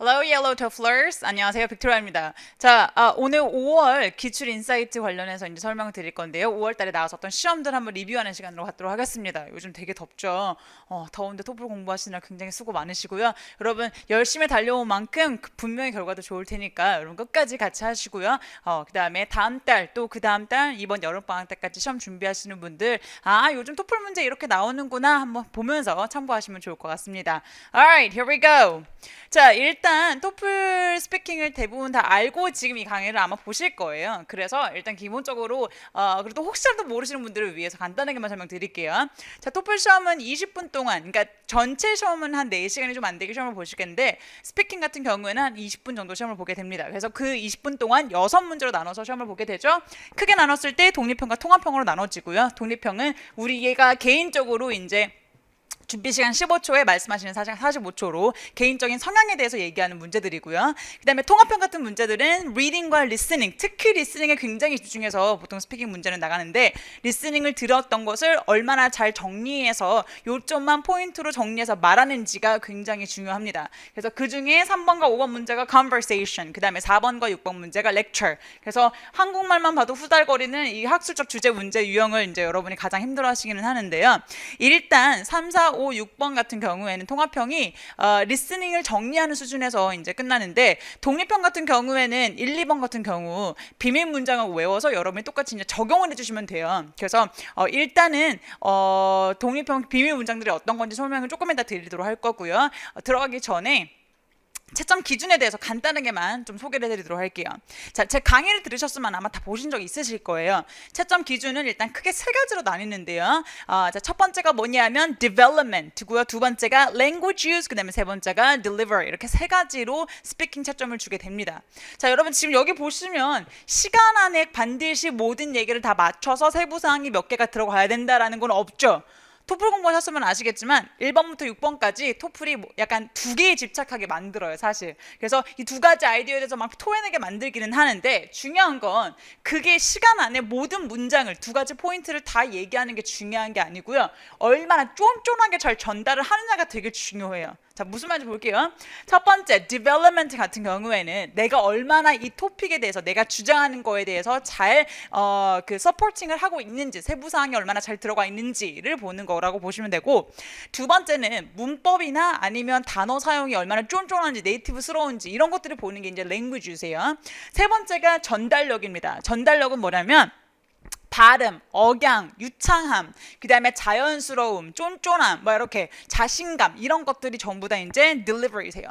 Hello, Yellow Tofflers. 안녕하세요, 빅토리아입니다. 자, 아, 오늘 5월 기출 인사이트 관련해서 이제 설명을 드릴 건데요. 5월 달에 나왔었던 시험들 한번 리뷰하는 시간으로 갖도록 하겠습니다. 요즘 되게 덥죠. 어, 더운데 토플 공부하시느라 굉장히 수고 많으시고요. 여러분, 열심히 달려온 만큼 그 분명히 결과도 좋을 테니까 여러분 끝까지 같이 하시고요. 어, 그 다음에 다음 달, 또 그 다음 달, 이번 여름 방학 때까지 시험 준비하시는 분들, 아, 요즘 토플 문제 이렇게 나오는구나 한번 보면서 참고하시면 좋을 것 같습니다. Alright, here we go. 자, 일단 토플 스피킹을 대부분 다 알고 지금 이 강의를 아마 보실 거예요. 그래서 일단 기본적으로 어, 그래도 혹시라도 모르시는 분들을 위해서 간단하게만 설명드릴게요. 자, 토플 시험은 20분 동안, 그러니까 전체 시험은 한 4시간이 좀 안 되게 시험을 보시겠는데 스피킹 같은 경우에는 한 20분 정도 시험을 보게 됩니다. 그래서 그 20분 동안 6문제로 나눠서 시험을 보게 되죠. 크게 나눴을 때 독립형과 통합형으로 나눠지고요. 독립형은 우리가 개인적으로 이제 준비 시간 15초에 말씀하시는 사실 45초로 개인적인 성향에 대해서 얘기하는 문제들이고요. 그다음에 통합형 같은 문제들은 리딩과 리스닝, 특히 리스닝에 굉장히 집중해서 보통 스피킹 문제는 나가는데 리스닝을 들었던 것을 얼마나 잘 정리해서 요점만 포인트로 정리해서 말하는지가 굉장히 중요합니다. 그래서 그 중에 3번과 5번 문제가 conversation, 그다음에 4번과 6번 문제가 lecture. 그래서 한국말만 봐도 후달거리는 이 학술적 주제 문제 유형을 이제 여러분이 가장 힘들어 하시기는 하는데요. 일단 3, 4, 5, 6번 같은 경우에는 통합형이 어, 리스닝을 정리하는 수준에서 이제 끝나는데 독립형 같은 경우에는 1, 2번 같은 경우 비밀 문장을 외워서 여러분이 똑같이 이제 적용을 해주시면 돼요. 그래서 어, 일단은 어, 독립형 비밀 문장들이 어떤 건지 설명을 조금 이따 드리도록 할 거고요. 어, 들어가기 전에 채점 기준에 대해서 간단하게만 좀 소개를 해드리도록 할게요. 자, 제 강의를 들으셨으면 아마 다 보신 적 있으실 거예요. 채점 기준은 일단 크게 세 가지로 나뉘는데요. 어, 자, 첫 번째가 뭐냐면 development고요. 두 번째가 language use, 그다음에 세 번째가 deliver 이렇게 세 가지로 스피킹 채점을 주게 됩니다. 자, 여러분 지금 여기 보시면 시간 안에 반드시 모든 얘기를 다 맞춰서 세부 사항이 몇 개가 들어가야 된다라는 건 없죠. 토플 공부하셨으면 아시겠지만 1번부터 6번까지 토플이 뭐 약간 두 개에 집착하게 만들어요, 사실. 그래서 이 두 가지 아이디어에 대해서 막 토해내게 만들기는 하는데 중요한 건 그게 시간 안에 모든 문장을 두 가지 포인트를 다 얘기하는 게 중요한 게 아니고요. 얼마나 쫀쫀하게 잘 전달을 하느냐가 되게 중요해요. 자, 무슨 말인지 볼게요. 첫 번째, development 같은 경우에는 내가 얼마나 이 토픽에 대해서 내가 주장하는 거에 대해서 잘, 어, 그 서포팅을 하고 있는지, 세부 사항이 얼마나 잘 들어가 있는지를 보는 거라고 보시면 되고, 두 번째는 문법이나 아니면 단어 사용이 얼마나 쫀쫀한지, 네이티브스러운지, 이런 것들을 보는 게 이제 language세요. 세 번째가 전달력입니다. 전달력은 뭐냐면, 발음, 억양, 유창함, 그 다음에 자연스러움, 쫀쫀함, 뭐 이렇게 자신감 이런 것들이 전부 다 이제 delivery세요.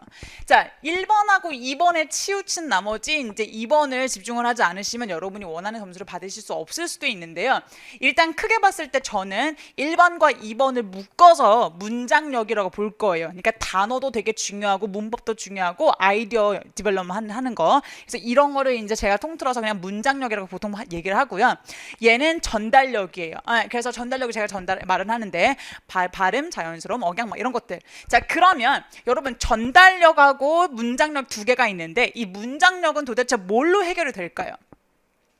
자, 1번하고 2번에 치우친 나머지 이제 2번을 집중을 하지 않으시면 여러분이 원하는 점수를 받으실 수 없을 수도 있는데요. 일단 크게 봤을 때 저는 1번과 2번을 묶어서 문장력이라고 볼 거예요. 그러니까 단어도 되게 중요하고 문법도 중요하고 아이디어 디벨롭먼트 하는 거. 그래서 이런 거를 이제 제가 통틀어서 그냥 문장력이라고 보통 얘기를 하고요. 얘는 전달력이에요. 아, 그래서 전달력을 제가 전달 말은 하는데 발, 발음, 자연스러움, 억양 막 이런 것들. 자 그러면 여러분 전달력하고 문장력 두 개가 있는데 이 문장력은 도대체 뭘로 해결이 될까요?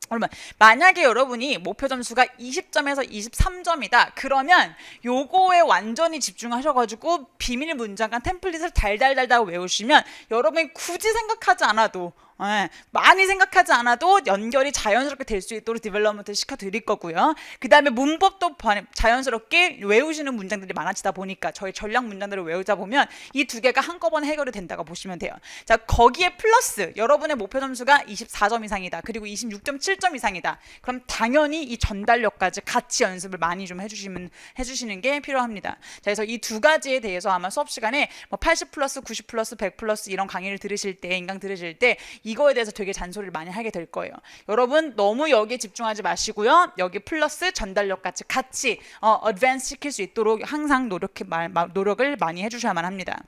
그러면 만약에 여러분이 목표 점수가 20점에서 23점이다. 그러면 요거에 완전히 집중하셔가지고 비밀 문장과 템플릿을 달달달달 외우시면 여러분이 굳이 생각하지 않아도 예, 많이 생각하지 않아도 연결이 자연스럽게 될 수 있도록 디벨롭먼트 시켜 드릴 거고요. 그 다음에 문법도 자연스럽게 외우시는 문장들이 많아지다 보니까 저희 전략 문장들을 외우다 보면 이 두 개가 한꺼번에 해결이 된다고 보시면 돼요. 자 거기에 플러스 여러분의 목표 점수가 24점 이상이다. 그리고 26.7점 이상이다. 그럼 당연히 이 전달력까지 같이 연습을 많이 좀 해주시면 해주시는 게 필요합니다. 자 그래서 이 두 가지에 대해서 아마 수업 시간에 뭐 80 플러스, 90 플러스, 100 플러스 이런 강의를 들으실 때 인강 들으실 때이 거에 대해서 되게 잔소리를 많이 하게 될 거예요. 여러분 너무 여기에 집중하지 마시고요. 여기 플러스 전달력까지 같이 어, 어드밴스 시킬 수 있도록 항상 노력해 말, 노력을 많이 해주셔야만 합니다.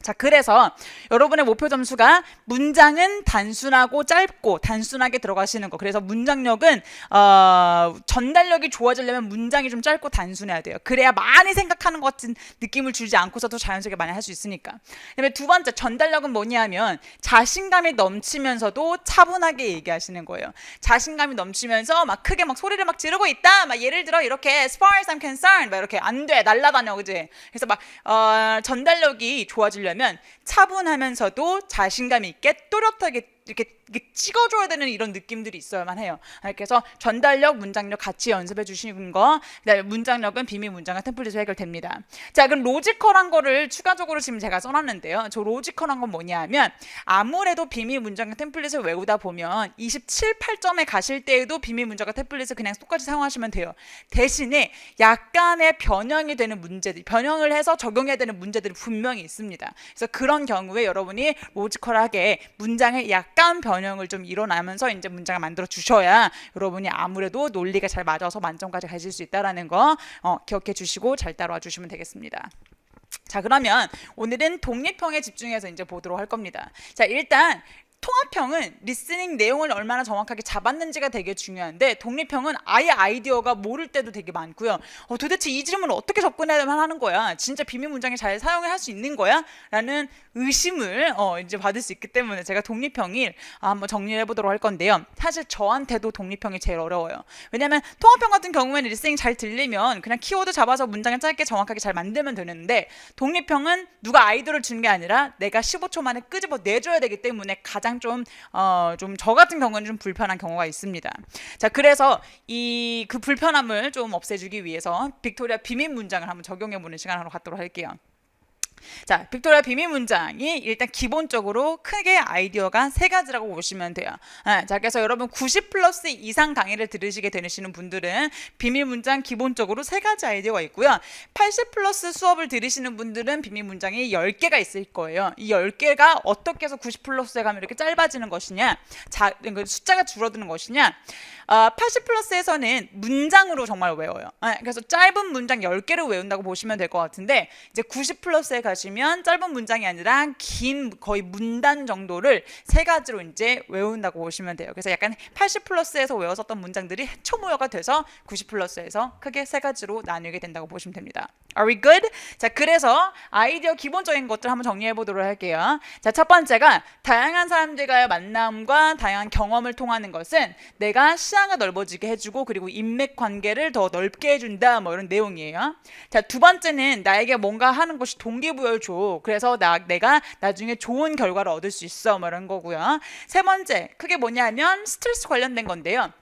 자, 그래서 여러분의 목표 점수가 문장은 단순하고 짧고 단순하게 들어가시는 거. 그래서 문장력은 어, 전달력이 좋아지려면 문장이 좀 짧고 단순해야 돼요. 그래야 많이 생각하는 것 같은 느낌을 주지 않고서도 자연스럽게 많이 할 수 있으니까. 그다음에 두 번째 전달력은 뭐냐면 자신감이 넘치면서도 차분하게 얘기하시는 거예요. 자신감이 넘치면서 막 크게 막 소리를 막 지르고 있다. 막 예를 들어 이렇게 as far as I'm concerned 막 이렇게 안 돼. 날라다녀. 그지? 그래서 막 어, 전달력이 좋아지려 보이려면 차분하면서도 자신감 있게 또렷하게 이렇게, 찍어줘야 되는 이런 느낌들이 있어야만 해요. 아, 그래서 전달력, 문장력 같이 연습해 주시는 거. 그다음에 문장력은 비밀 문장과 템플릿으로 해결됩니다. 자, 그럼 로지컬한 거를 추가적으로 지금 제가 써놨는데요. 저 로지컬한 건 뭐냐면 아무래도 비밀 문장과 템플릿을 외우다 보면 27, 8점에 가실 때에도 비밀 문장과 템플릿을 그냥 똑같이 사용하시면 돼요. 대신에 약간의 변형이 되는 문제들, 변형을 해서 적용해야 되는 문제들이 분명히 있습니다. 그래서 그런 경우에 여러분이 로지컬하게 문장의 약간 변형을 좀 일어나면서 이제 문장을 만들어 주셔야 여러분이 아무래도 논리가 잘 맞아서 만점까지 가실 수 있다라는 거 어, 기억해 주시고 잘 따라와 주시면 되겠습니다. 자 그러면 오늘은 독립형에 집중해서 이제 보도록 할 겁니다. 자 일단 통합형은 리스닝 내용을 얼마나 정확하게 잡았는지가 되게 중요한데 독립형은 아예 아이디어가 모를 때도 되게 많고요. 어, 도대체 이 질문을 어떻게 접근해야만 하는 거야? 진짜 비밀 문장에 잘 사용을 할 수 있는 거야? 라는 의심을 어, 이제 받을 수 있기 때문에 제가 독립형을 아, 한번 정리해 보도록 할 건데요. 사실 저한테도 독립형이 제일 어려워요. 왜냐면 통합형 같은 경우에는 리스닝 잘 들리면 그냥 키워드 잡아서 문장을 짧게 정확하게 잘 만들면 되는데 독립형은 누가 아이디어를 주는 게 아니라 내가 15초 만에 끄집어 내줘야 되기 때문에 가장 좀, 어, 좀 저 같은 경우는 좀 불편한 경우가 있습니다. 자, 그래서 이 그 불편함을 좀 없애주기 위해서 빅토리아 비밀 문장을 한번 적용해 보는 시간으로 갖도록 할게요. 자, 빅토리아 비밀 문장이 일단 기본적으로 크게 아이디어가 세 가지라고 보시면 돼요. 아, 자, 그래서 여러분 90 플러스 이상 강의를 들으시게 되시는 분들은 비밀 문장 기본적으로 세 가지 아이디어가 있고요. 80 플러스 수업을 들으시는 분들은 비밀 문장이 10개가 있을 거예요. 이 10개가 어떻게 해서 90 플러스에 가면 이렇게 짧아지는 것이냐, 자, 그 숫자가 줄어드는 것이냐, 어, 80 플러스에서는 문장으로 정말 외워요. 아, 그래서 짧은 문장 10개를 외운다고 보시면 될 것 같은데 이제 90 플러스에 가시면 짧은 문장이 아니라 긴 거의 문단 정도를 세 가지로 이제 외운다고 보시면 돼요. 그래서 약간 80 플러스에서 외웠었던 문장들이 초모여가 돼서 90 플러스에서 크게 세 가지로 나누게 된다고 보시면 됩니다. Are we good? 자, 그래서 아이디어 기본적인 것들 한번 정리해 보도록 할게요. 자, 첫 번째가 다양한 사람들과의 만남과 다양한 경험을 통하는 것은 내가 시 야가 넓어지게 해주고 그리고 인맥 관계를 더 넓게 해준다 뭐 이런 내용이에요. 자, 두 번째는 나에게 뭔가 하는 것이 동기부여를 줘. 그래서 나, 내가 나중에 좋은 결과를 얻을 수 있어 뭐 이런 거고요. 세 번째, 크게 뭐냐면 스트레스 관련된 건데요.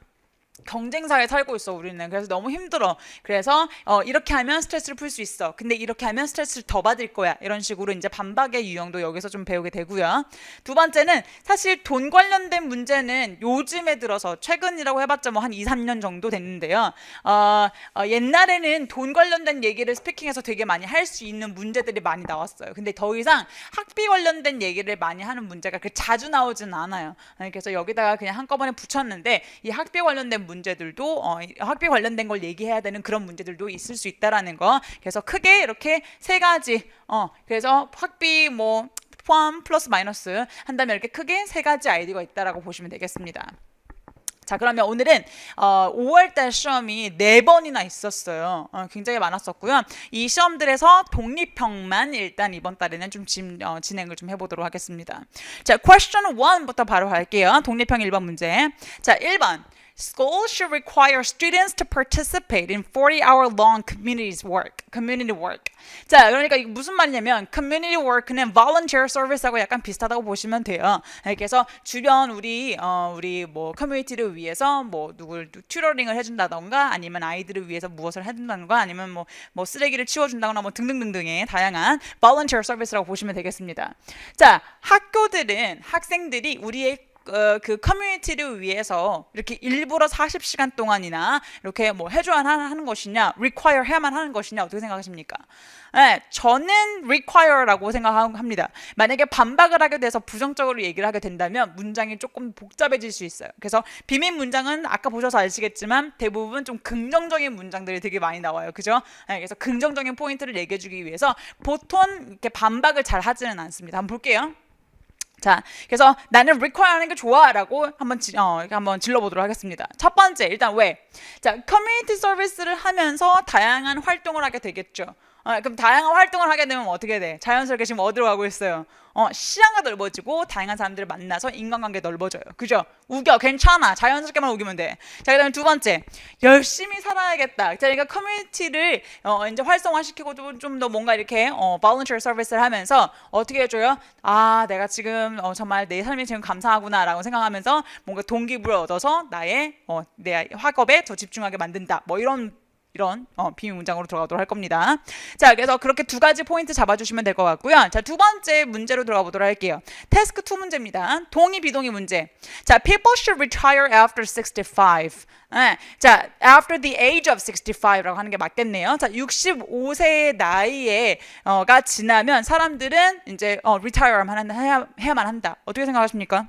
경쟁사에 살고 있어 우리는. 그래서 너무 힘들어. 그래서 어, 이렇게 하면 스트레스를 풀 수 있어. 근데 이렇게 하면 스트레스를 더 받을 거야. 이런 식으로 이제 반박의 유형도 여기서 좀 배우게 되고요. 두 번째는 사실 돈 관련된 문제는 요즘에 들어서 최근이라고 해봤자 뭐 한 2, 3년 정도 됐는데요. 어, 어, 옛날에는 돈 관련된 얘기를 스피킹해서 되게 많이 할 수 있는 문제들이 많이 나왔어요. 근데 더 이상 학비 관련된 얘기를 많이 하는 문제가 그 자주 나오진 않아요. 아니, 그래서 여기다가 그냥 한꺼번에 붙였는데 이 학비 관련된 문제들도 어, 학비 관련된 걸 얘기해야 되는 그런 문제들도 있을 수 있다라는 거. 그래서 크게 이렇게 세 가지. 어, 그래서 학비 뭐 포함 플러스 마이너스 한다면 이렇게 크게 세 가지 아이디어가 있다라고 보시면 되겠습니다. 자 그러면 오늘은 어, 5월달 시험이 네 번이나 있었어요. 어, 굉장히 많았었고요. 이 시험들에서 독립형만 일단 이번 달에는 좀 진, 어, 진행을 좀 해보도록 하겠습니다. 자 question 1부터 바로 갈게요. 독립형 1번 문제. 자 1번 Schools should require students to participate in 40-hour long community work. community work. 자, 그러니까 이게 무슨 말이냐면 community work는 volunteer service하고 약간 비슷하다고 보시면 돼요. 그래서 주변 우리 어, 우리 뭐 커뮤니티를 위해서 뭐 누굴 튜러링을 해준다던가 아니면 아이들을 위해서 무엇을 해준다던가 아니면 뭐, 뭐 쓰레기를 치워준다거나 뭐 등등등등의 다양한 volunteer service라고 보시면 되겠습니다. 자, 학교들은 학생들이 우리의 어, 그 커뮤니티를 위해서 이렇게 일부러 40시간 동안이나 이렇게 뭐 해줘야 하는 것이냐, require 해야만 하는 것이냐 어떻게 생각하십니까? 네, 저는 require라고 생각합니다. 만약에 반박을 하게 돼서 부정적으로 얘기를 하게 된다면 문장이 조금 복잡해질 수 있어요. 그래서 비밀 문장은 아까 보셔서 아시겠지만 대부분 좀 긍정적인 문장들이 되게 많이 나와요. 그죠? 네, 그래서 긍정적인 포인트를 얘기해주기 위해서 보통 이렇게 반박을 잘 하지는 않습니다. 한번 볼게요. 자, 그래서 나는 require 하는 게 좋아라고 한번 지, 어, 한번 질러 보도록 하겠습니다. 첫 번째, 일단 왜? 자, 커뮤니티 서비스를 하면서 다양한 활동을 하게 되겠죠. 어, 그럼 다양한 활동을 하게 되면 어떻게 돼? 자연스럽게 지금 어디로 가고 있어요? 어, 시야가 넓어지고 다양한 사람들을 만나서 인간관계 넓어져요. 그죠? 우겨 괜찮아. 자연스럽게만 우기면 돼. 자, 그다음에 두 번째. 열심히 살아야겠다. 자, 그러니까 커뮤니티를 어, 이제 활성화시키고 좀 더 뭔가 이렇게 어, volunteer 서비스를 하면서 어떻게 해줘요? 아, 내가 지금 어, 정말 내 삶이 지금 감사하구나라고 생각하면서 뭔가 동기부여를 얻어서 나의 어, 내 학업에 더 집중하게 만든다. 뭐 이런 이런 어, 비밀 문장으로 들어가도록 할 겁니다. 자, 그래서 그렇게 두 가지 포인트 잡아주시면 될 것 같고요. 자, 두 번째 문제로 들어가 보도록 할게요. 태스크 2 문제입니다. 동의 비동의 문제. 자, people should retire after 65. 네, 자, after the age of 65라고 하는 게 맞겠네요. 자, 65세의 나이에 어가 지나면 사람들은 이제 어, 해야, 해야만 한다. 어떻게 생각하십니까?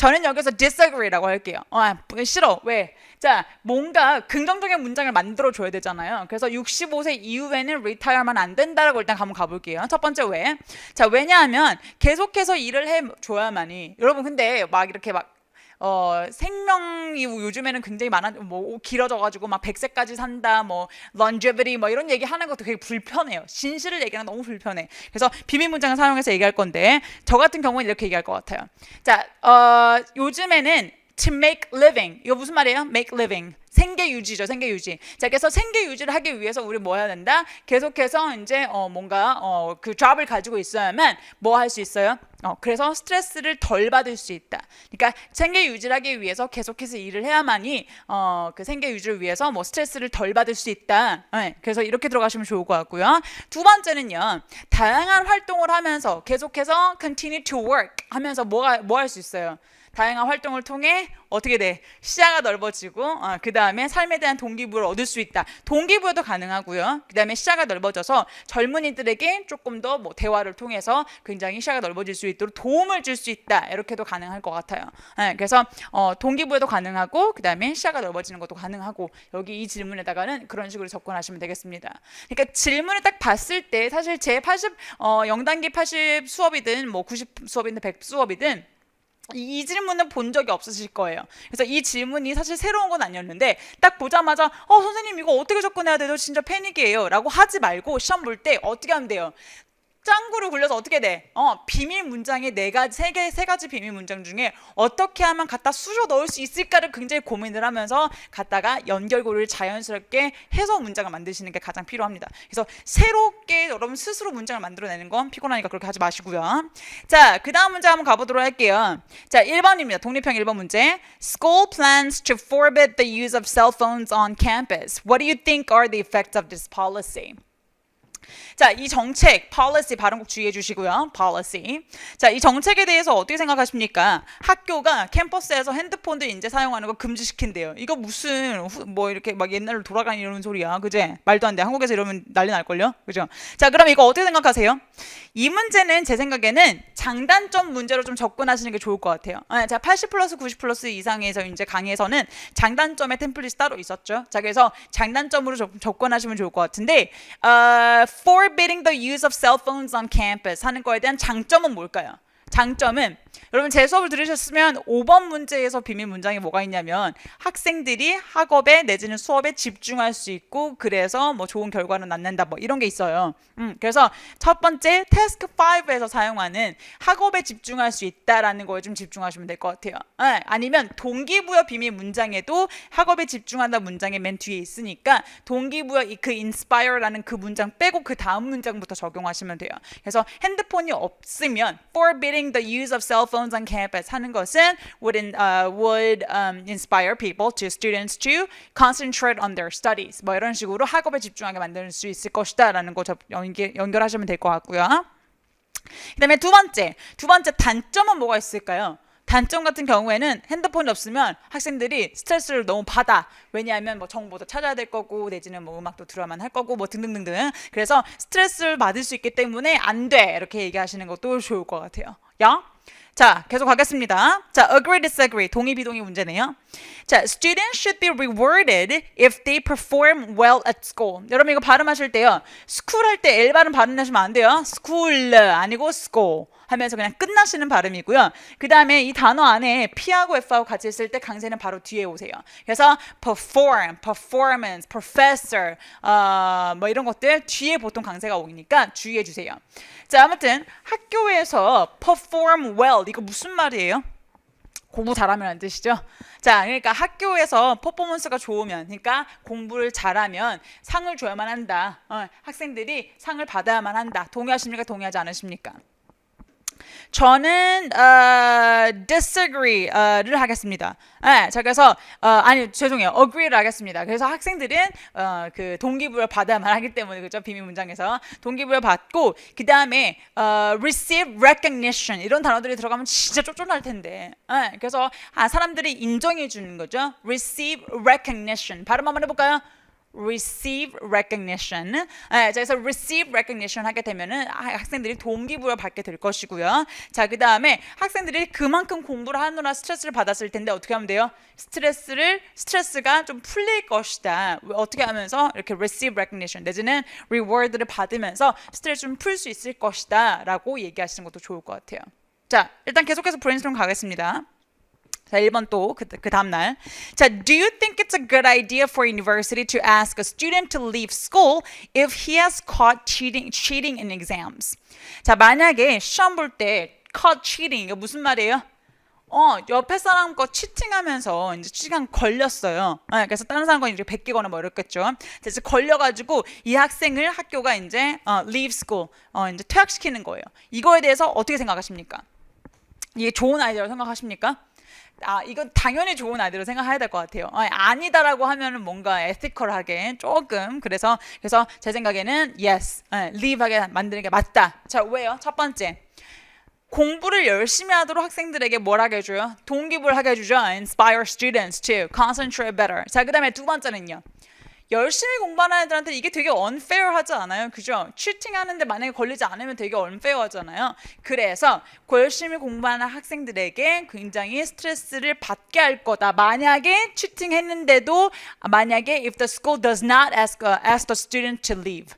저는 여기서 disagree라고 할게요. 어, 싫어. 왜? 자, 뭔가 긍정적인 문장을 만들어 줘야 되잖아요. 그래서 65세 이후에는 retire만 안 된다라고 일단 한번 가볼게요. 첫 번째 왜? 자, 왜냐하면 계속해서 일을 해 줘야만이. 여러분 근데 막 이렇게 막 어, 생명이 요즘에는 굉장히 많아, 뭐, 길어져가지고 막 100세까지 산다, 뭐, longevity, 뭐 이런 얘기 하는 것도 되게 불편해요. 진실을 얘기하는 너무 불편해. 그래서 비밀 문장을 사용해서 얘기할 건데, 저 같은 경우는 이렇게 얘기할 것 같아요. 자, 어, 요즘에는 to make living. 이거 무슨 말이에요? make living. 생계 유지죠, 생계 유지. 자, 그래서 생계 유지를 하기 위해서 우리 뭐 해야 된다? 계속해서 이제 어 뭔가 어그 잡을 가지고 있어야만 뭐 할 수 있어요? 어 그래서 스트레스를 덜 받을 수 있다. 그러니까 생계 유지를 하기 위해서 계속해서 일을 해야만이 어그 생계 유지를 위해서 뭐 스트레스를 덜 받을 수 있다. 네, 그래서 이렇게 들어가시면 좋을 것 같고요. 두 번째는요, 다양한 활동을 하면서 계속해서 continue to work 하면서 뭐가 뭐 할 수 있어요? 다양한 활동을 통해 어떻게 돼? 시야가 넓어지고 어, 그 다음에 삶에 대한 동기부여를 얻을 수 있다. 동기부여도 가능하고요. 그 다음에 시야가 넓어져서 젊은이들에게 조금 더 뭐 대화를 통해서 굉장히 시야가 넓어질 수 있도록 도움을 줄 수 있다. 이렇게도 가능할 것 같아요. 네, 그래서 어, 동기부여도 가능하고 그 다음에 시야가 넓어지는 것도 가능하고 여기 이 질문에다가는 그런 식으로 접근하시면 되겠습니다. 그러니까 질문을 딱 봤을 때 사실 제 80, 어, 0단계 80 수업이든 뭐 90 수업이든 100 수업이든 이 질문은 본 적이 없으실 거예요. 그래서 이 질문이 사실 새로운 건 아니었는데 딱 보자마자 어 선생님 이거 어떻게 접근해야 돼요? 진짜 패닉이에요 라고 하지 말고 시험 볼 때 어떻게 하면 돼요? 짱구로 굴려서 어떻게 돼? 어, 비밀 문장에 네 가지, 세 개, 세 가지 비밀 문장 중에 어떻게 하면 갖다 쑤셔 넣을 수 있을까를 굉장히 고민을 하면서 갖다가 연결고리를 자연스럽게 해서 문장을 만드시는 게 가장 필요합니다. 그래서 새롭게 여러분 스스로 문장을 만들어내는 건 피곤하니까 그렇게 하지 마시고요. 자, 그 다음 문제 한번 가보도록 할게요. 자, 1번입니다. 독립형 1번 문제. School plans to forbid the use of cell phones on campus. What do you think are the effects of this policy? 자, 이 정책, policy 발음 꼭 주의해 주시고요. policy. 자, 이 정책에 대해서 어떻게 생각하십니까? 학교가 캠퍼스에서 핸드폰들 이제 사용하는 거 금지시킨대요. 이거 무슨 후, 뭐 이렇게 막 옛날로 돌아가는 이런 소리야. 그제? 말도 안 돼. 한국에서 이러면 난리 날 걸요. 그죠? 자, 그럼 이거 어떻게 생각하세요? 이 문제는 제 생각에는 장단점 문제로 좀 접근하시는 게 좋을 것 같아요. 아, 자, 80 플러스 90 플러스 이상에서 이제 강의에서는 장단점의 템플릿이 따로 있었죠. 자, 그래서 장단점으로 접, 접근하시면 좋을 것 같은데, 어, forbidding the use of cell phones on campus 하는 거에 대한 장점은 뭘까요? 장점은 여러분 제 수업을 들으셨으면 5번 문제에서 비밀 문장이 뭐가 있냐면 학생들이 학업에 내지는 수업에 집중할 수 있고 그래서 뭐 좋은 결과를 낳는다 뭐 이런 게 있어요. 음, 그래서 첫 번째 태스크 5에서 사용하는 학업에 집중할 수 있다라는 거에 좀 집중하시면 될 것 같아요. 네, 아니면 동기부여 비밀 문장에도 학업에 집중한다 문장이 맨 뒤에 있으니까 동기부여 그 inspire라는 그 문장 빼고 그 다음 문장부터 적용하시면 돼요. 그래서 핸드폰이 없으면 forbidding the use of cell phones on campus 하는 것은 would, in, uh, would um, inspire people to students to concentrate on their studies. 뭐 이런 식으로 학업에 집중하게 만들 수 있을 것이다라는 거 연결, 연결하시면 될 것 같고요. 그다음에 두 번째, 두 번째 단점은 뭐가 있을까요? 단점 같은 경우에는 핸드폰이 없으면 학생들이 스트레스를 너무 받아. 왜냐하면 뭐 정보도 찾아야 될 거고 내지는 뭐 음악도 들어야만 할 거고 뭐 등등등등. 그래서 스트레스를 받을 수 있기 때문에 안 돼. 이렇게 얘기하시는 것도 좋을 것 같아요. 야? 자, 계속 가겠습니다. 자, agree, disagree. 동의, 비동의 문제네요. 자, students should be rewarded if they perform well at school. 여러분 이거 발음하실 때요. school 할때 L 발음 발음하시면 안 돼요. school 아니고 school 하면서 그냥 끝나시는 발음이고요. 그 다음에 이 단어 안에 P하고 F하고 같이 있을 때 강세는 바로 뒤에 오세요. 그래서 perform, performance, professor, 어, 뭐 이런 것들 뒤에 보통 강세가 오니까 주의해 주세요. 자, 아무튼 학교에서 perform well 이거 무슨 말이에요? 공부 잘하면 안 되시죠? 자, 그러니까 학교에서 퍼포먼스가 좋으면, 그러니까 공부를 잘하면 상을 줘야만 한다. 어, 학생들이 상을 받아야만 한다. 동의하십니까? 동의하지 않으십니까? 저는 어, disagree를 하겠습니다. 네, 자 그래서 어, 아니 죄송해요, agree를 하겠습니다. 그래서 학생들은 어, 그 동기부여 받아야만 하기 때문에 그죠 비밀 문장에서 동기부여 받고 그 다음에 어, receive recognition 이런 단어들이 들어가면 진짜 쫓쫓할 텐데. 네, 그래서 아, 사람들이 인정해 주는 거죠. receive recognition 발음 한번 해볼까요? Receive recognition. 네, 자, 그래서 receive recognition 하게 되면은 아, 학생들이 동기부여 받게 될 것이고요. 자, 그 다음에 학생들이 그만큼 공부를 하느라 스트레스를 받았을 텐데 어떻게 하면 돼요? 스트레스를 스트레스가 좀 풀릴 것이다. 어떻게 하면서 이렇게 receive recognition 내지는 reward를 받으면서 스트레스 좀 풀 수 있을 것이다라고 얘기하시는 것도 좋을 것 같아요. 자, 일단 계속해서 브레인스톰 가겠습니다. 자, 1번 또 그 그 다음 날. 자, do you think it's a good idea for university to ask a student to leave school if he has caught cheating cheating in exams? 자, 만약에 시험 볼 때 caught cheating 이게 무슨 말이에요? 어, 옆에 사람 거 치팅하면서 이제 시간 걸렸어요. 네, 그래서 다른 사람 거 이제 베끼거나 뭐 이랬겠죠. 그래서 걸려가지고 이 학생을 학교가 이제 어, leave school, 어, 이제 퇴학시키는 거예요. 이거에 대해서 어떻게 생각하십니까? 이게 좋은 아이디어라고 생각하십니까? 아, 이건 당연히 좋은 아이디어로 생각해야 될 것 같아요. 아, 아니 다라고 하면은 뭔가 에티컬하게 조금 그래서 그래서 제 생각에는 yes, 네, leave하게 만드는 게 맞다. 자, 왜요? 첫 번째. 공부를 열심히 하도록 학생들에게 뭘 하게 해줘요? 동기부를 하게 해주죠. Inspire students to concentrate better. 자, 그 다음에 두 번째는요. 열심히 공부하는 애들한테 이게 되게 unfair하지 않아요? 그죠? 치팅하는데 만약에 걸리지 않으면 되게 unfair하잖아요. 그래서 열심히 공부하는 학생들에게 굉장히 스트레스를 받게 할 거다. 만약에 치팅했는데도 만약에 if the school does not ask uh, ask the student to leave,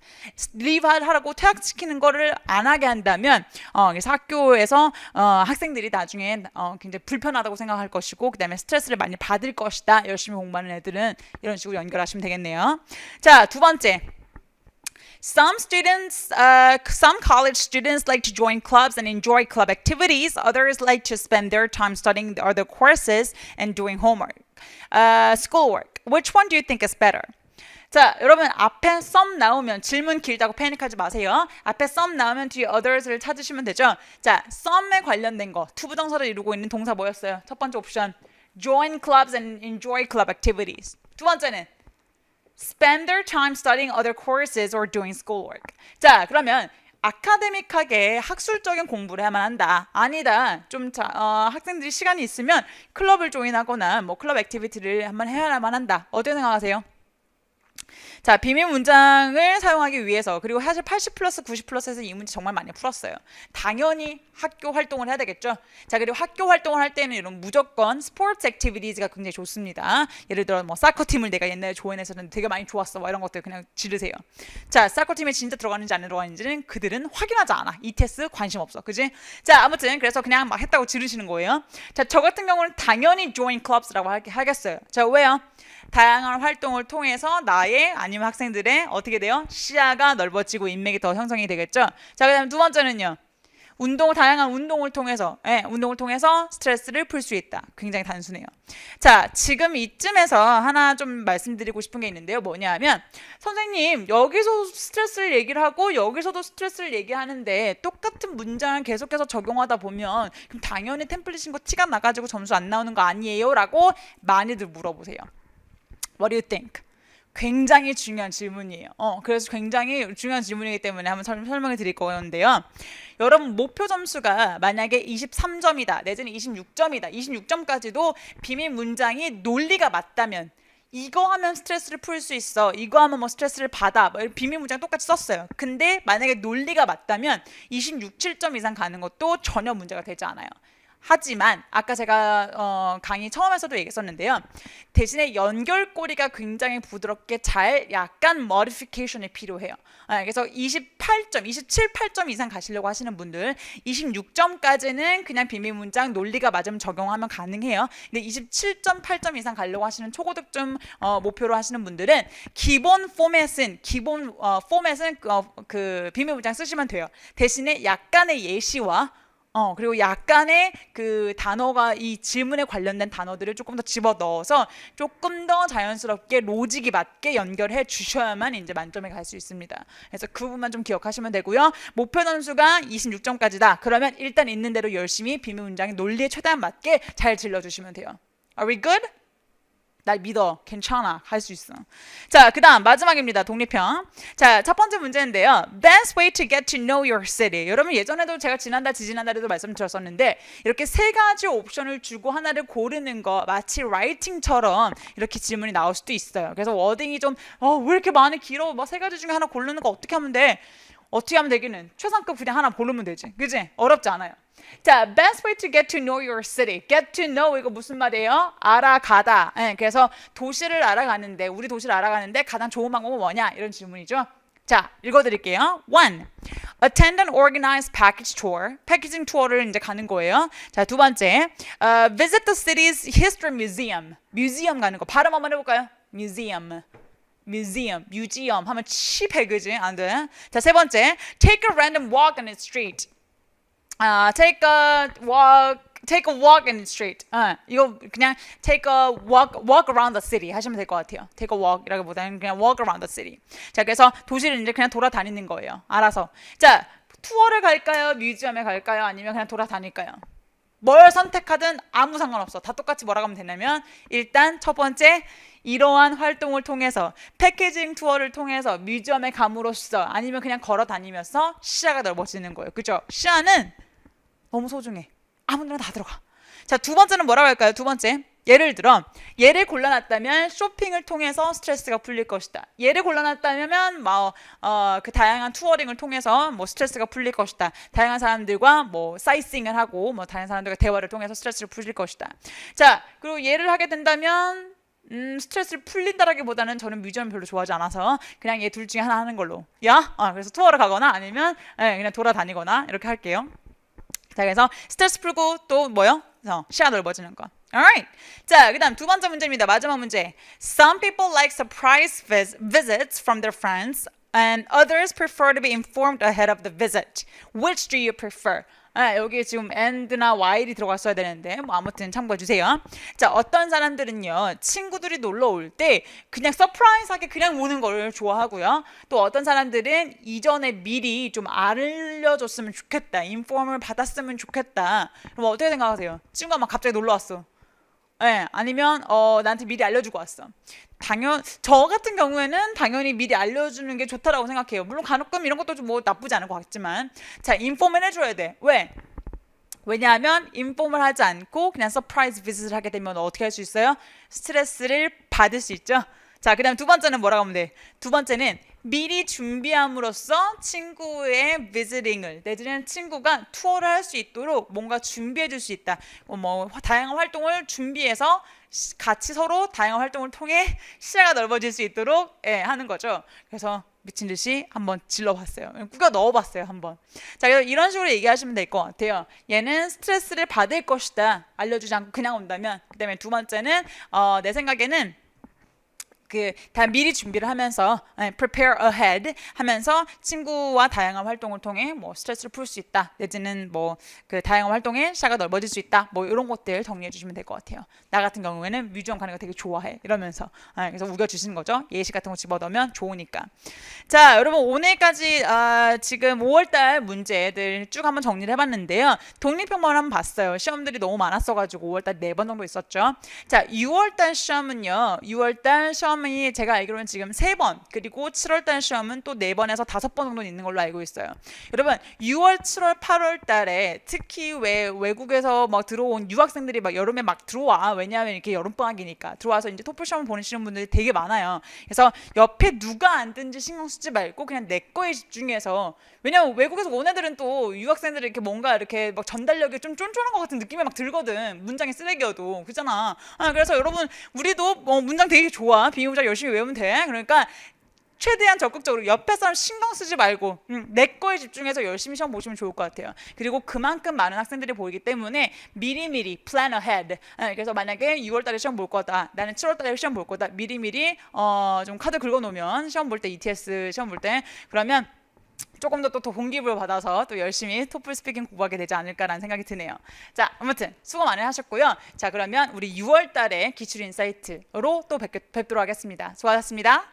leave 하라고 퇴학시키는 거를 안 하게 한다면 어, 그래서 학교에서 어, 학생들이 나중에 어, 굉장히 불편하다고 생각할 것이고 그다음에 스트레스를 많이 받을 것이다. 열심히 공부하는 애들은 이런 식으로 연결하시면 되겠네요. 자, 두 번째. Some students, uh, some college students like to join clubs and enjoy club activities. Others like to spend their time studying other courses and doing homework, uh, schoolwork. Which one do you think is better? 자, 여러분 앞에 some 나오면 질문 길다고 패닉하지 마세요. 앞에 some 나오면 뒤에 others를 찾으시면 되죠. 자, some에 관련된 거, 투부정사를 이루고 있는 동사 뭐였어요? 첫 번째 옵션, join clubs and enjoy club activities. 두 번째는 spend their time studying other courses or doing schoolwork. 자, 그러면 아카데믹하게 학술적인 공부를 해야만 한다. 아니다. 좀 자, 어, 학생들이 시간이 있으면 클럽을 조인하거나 뭐 클럽 액티비티를 한번 해야만 한다. 어떻게 생각하세요? 자, 비밀 문장을 사용하기 위해서 그리고 사실 80 플러스 90 플러스에서 이 문제 정말 많이 풀었어요. 당연히 학교 활동을 해야 되겠죠. 자, 그리고 학교 활동을 할 때는 이런 무조건 스포츠 액티비티즈가 굉장히 좋습니다. 예를 들어 뭐 사커 팀을 내가 옛날에 조인해서는 되게 많이 좋았어. 뭐 이런 것들 그냥 지르세요. 자, 사커 팀에 진짜 들어가는지 안 들어가는지는 그들은 확인하지 않아. 이 테스트 관심 없어. 그지? 자, 아무튼 그래서 그냥 막 했다고 지르시는 거예요. 자, 저 같은 경우는 당연히 join clubs라고 하겠어요. 자, 왜요? 다양한 활동을 통해서 나의 아 니면 학생들의 어떻게 돼요? 시야가 넓어지고 인맥이 더 형성이 되겠죠. 자, 그다음 두 번째는요. 운동을 다양한 운동을 통해서 예, 운동을 통해서 스트레스를 풀 수 있다. 굉장히 단순해요. 자, 지금 이쯤에서 하나 좀 말씀드리고 싶은 게 있는데요. 뭐냐면 선생님 여기서 스트레스를 얘기를 하고 여기서도 스트레스를 얘기하는데 똑같은 문장을 계속해서 적용하다 보면 그럼 당연히 템플릿인 거 티가 나 가지고 점수 안 나오는 거 아니에요?라고 많이들 물어보세요. What do you think? 굉장히 중요한 질문이에요. 어, 그래서 굉장히 중요한 질문이기 때문에 한번 설, 설명을 드릴 거는데요. 여러분 목표 점수가 만약에 23점이다, 내지는 26점이다, 26점까지도 비밀 문장이 논리가 맞다면 이거 하면 스트레스를 풀 수 있어. 이거 하면 뭐 스트레스를 받아. 뭐 비밀 문장 똑같이 썼어요. 근데 만약에 논리가 맞다면 26, 7점 이상 가는 것도 전혀 문제가 되지 않아요. 하지만 아까 제가 어, 강의 처음에서도 얘기했었는데요. 대신에 연결고리가 굉장히 부드럽게 잘 약간 머디피케이션이 필요해요. 아, 그래서 28점, 27, 8점 이상 가시려고 하시는 분들 26점까지는 그냥 비밀 문장 논리가 맞으면 적용하면 가능해요. 근데 27점, 8점 이상 가려고 하시는 초고득점 어, 목표로 하시는 분들은 기본 포맷은 기본 어, 포맷은 어, 그 비밀 문장 쓰시면 돼요. 대신에 약간의 예시와 어, 그리고 약간의 그 단어가 이 질문에 관련된 단어들을 조금 더 집어 넣어서 조금 더 자연스럽게 로직이 맞게 연결해 주셔야만 이제 만점에 갈 수 있습니다. 그래서 그 부분만 좀 기억하시면 되고요. 목표 점수가 26점까지다. 그러면 일단 있는 대로 열심히 비밀 문장의 논리에 최대한 맞게 잘 질러 주시면 돼요. Are we good? 날 믿어. 괜찮아. 할 수 있어. 자, 그 다음 마지막입니다. 독립형. 자, 첫 번째 문제인데요. Best way to get to know your city. 여러분 예전에도 제가 지난달, 지지난달에도 말씀드렸었는데 이렇게 세 가지 옵션을 주고 하나를 고르는 거 마치 라이팅처럼 이렇게 질문이 나올 수도 있어요. 그래서 워딩이 좀, 어, 왜 이렇게 많이 길어? 뭐 세 가지 중에 하나 고르는 거 어떻게 하면 돼? 어떻게 하면 되기는 최상급 그냥 하나 고르면 되지. 그지? 어렵지 않아요. 자, best way to get to know your city. get to know 이거 무슨 말이에요? 알아가다. 예, 그래서 도시를 알아가는데 우리 도시를 알아가는데 가장 좋은 방법은 뭐냐? 이런 질문이죠. 자, 읽어드릴게요. One, attend an organized package tour. 패키징 투어를 이제 가는 거예요. 자, 두 번째, uh, visit the city's history museum. 뮤지엄 가는 거. 발음 한번 해볼까요? museum. museum, museum 하면 칩해 그지? 안 돼. 자, 세 번째, take a random walk on the street. 아, take a walk take a walk in the street. 아, 이거 그냥 take a walk walk around the city 하시면 될 것 같아요. take a walk이라기보다는 그냥 walk around the city. 자, 그래서 도시를 이제 그냥 돌아다니는 거예요. 알아서. 자, 투어를 갈까요? 뮤지엄에 갈까요? 아니면 그냥 돌아다닐까요? 뭘 선택하든 아무 상관없어. 다 똑같이 뭐라고 하면 되냐면 일단 첫 번째 이러한 활동을 통해서 패키징 투어를 통해서 뮤지엄에 감으로써 아니면 그냥 걸어 다니면서 시야가 넓어지는 거예요. 그죠? 시야는 너무 소중해. 아무데나 다 들어가. 자, 두 번째는 뭐라고 할까요? 두 번째. 예를 들어 얘를 골라놨다면 쇼핑을 통해서 스트레스가 풀릴 것이다. 얘를 골라놨다면 뭐어그 다양한 투어링을 통해서 뭐 스트레스가 풀릴 것이다. 다양한 사람들과 뭐 사이싱을 하고 뭐 다양한 사람들과 대화를 통해서 스트레스를 풀릴 것이다. 자 그리고 얘를 하게 된다면 음, 스트레스를 풀린다라기보다는 저는 뮤지엄 별로 좋아하지 않아서 그냥 얘 둘 중에 하나 하는 걸로. 야, 아, 그래서 투어를 가거나 아니면 예, 그냥 돌아다니거나 이렇게 할게요. 자, 그래서 스트레스 풀고 또 뭐요? 어, 시야 넓어지는 거. Alright. 자, 그다음 두 번째 문제입니다. 마지막 문제. Some people like surprise vis- visits from their friends, and others prefer to be informed ahead of the visit. Which do you prefer? 아, 여기 지금 and나 while이 들어갔어야 되는데 뭐 아무튼 참고해 주세요. 자, 어떤 사람들은요 친구들이 놀러 올 때 그냥 서프라이즈하게 그냥 오는 걸 좋아하고요. 또 어떤 사람들은 이전에 미리 좀 알려줬으면 좋겠다, 인폼을 받았으면 좋겠다. 그럼 어떻게 생각하세요? 친구가 막 갑자기 놀러 왔어. 예, 아니면 어 나한테 미리 알려주고 왔어. 당연 저 같은 경우에는 당연히 미리 알려주는 게 좋다라고 생각해요. 물론 간혹금 이런 것도 좀 뭐 나쁘지 않은 것 같지만 자 인폼을 해줘야 돼. 왜? 왜냐하면 인폼을 하지 않고 그냥 서프라이즈 비즈를 하게 되면 어떻게 할 수 있어요? 스트레스를 받을 수 있죠. 자, 그다음 두 번째는 뭐라고 하면 돼? 두 번째는 미리 준비함으로써 친구의 비즈링을 내지는 친구가 투어를 할 수 있도록 뭔가 준비해 줄 수 있다. 어, 뭐 다양한 활동을 준비해서 시- 같이 서로 다양한 활동을 통해 시야가 넓어질 수 있도록 예, 하는 거죠. 그래서 미친 듯이 한번 질러봤어요. 꾸겨 넣어봤어요 한번. 자, 그래서 이런 식으로 얘기하시면 될 것 같아요. 얘는 스트레스를 받을 것이다. 알려주지 않고 그냥 온다면. 그 다음에 두 번째는 어, 내 생각에는 그 다 미리 준비를 하면서 예, prepare ahead 하면서 친구와 다양한 활동을 통해 뭐 스트레스를 풀 수 있다. 내지는 뭐 그 다양한 활동에 시야가 넓어질 수 있다. 뭐 이런 것들 정리해 주시면 될 것 같아요. 나 같은 경우에는 뮤지엄 가는 거 되게 좋아해. 이러면서 예, 그래서 우겨 주시는 거죠. 예시 같은 거 집어넣으면 좋으니까. 자 여러분 오늘까지 아, 지금 5월달 문제들 쭉 한번 정리를 해봤는데요. 독립평만 한번 봤어요. 시험들이 너무 많았어가지고 5월달 네번 정도 있었죠. 자 6월달 시험은요. 6월달 시험은 시험이 제가 알기로는 지금 세 번 그리고 7월 달 시험은 또 네 번에서 다섯 번 정도 있는 걸로 알고 있어요. 여러분 6월, 7월, 8월 달에 특히 왜 외국에서 막 들어온 유학생들이 막 여름에 막 들어와 왜냐하면 이렇게 여름 방학이니까 들어와서 이제 토플 시험 보내시는 분들이 되게 많아요. 그래서 옆에 누가 앉든지 신경 쓰지 말고 그냥 내 거에 집중해서 왜냐면 외국에서 온 애들은 또 유학생들이 이렇게 뭔가 이렇게 막 전달력이 좀 쫀쫀한 것 같은 느낌이 막 들거든 문장이 쓰레기여도 그잖아. 아, 그래서 여러분 우리도 뭐 문장 되게 좋아 비 무장 열심히 외우면 돼. 그러니까 최대한 적극적으로 옆에 사람 신경 쓰지 말고 음, 내 거에 집중해서 열심히 시험 보시면 좋을 것 같아요. 그리고 그만큼 많은 학생들이 보이기 때문에 미리미리 plan ahead. 아, 그래서 만약에 6월달에 시험 볼 거다. 나는 7월달에 시험 볼 거다. 미리미리 어, 좀 카드 긁어놓으면 시험 볼 때 ETS 시험 볼 때 그러면 조금 더 또 동기부여 받아서 또 열심히 토플 스피킹 공부하게 되지 않을까라는 생각이 드네요. 자, 아무튼 수고 많이 하셨고요. 자, 그러면 우리 6월 달에 기출 인사이트로 또 뵙, 뵙도록 하겠습니다. 수고하셨습니다.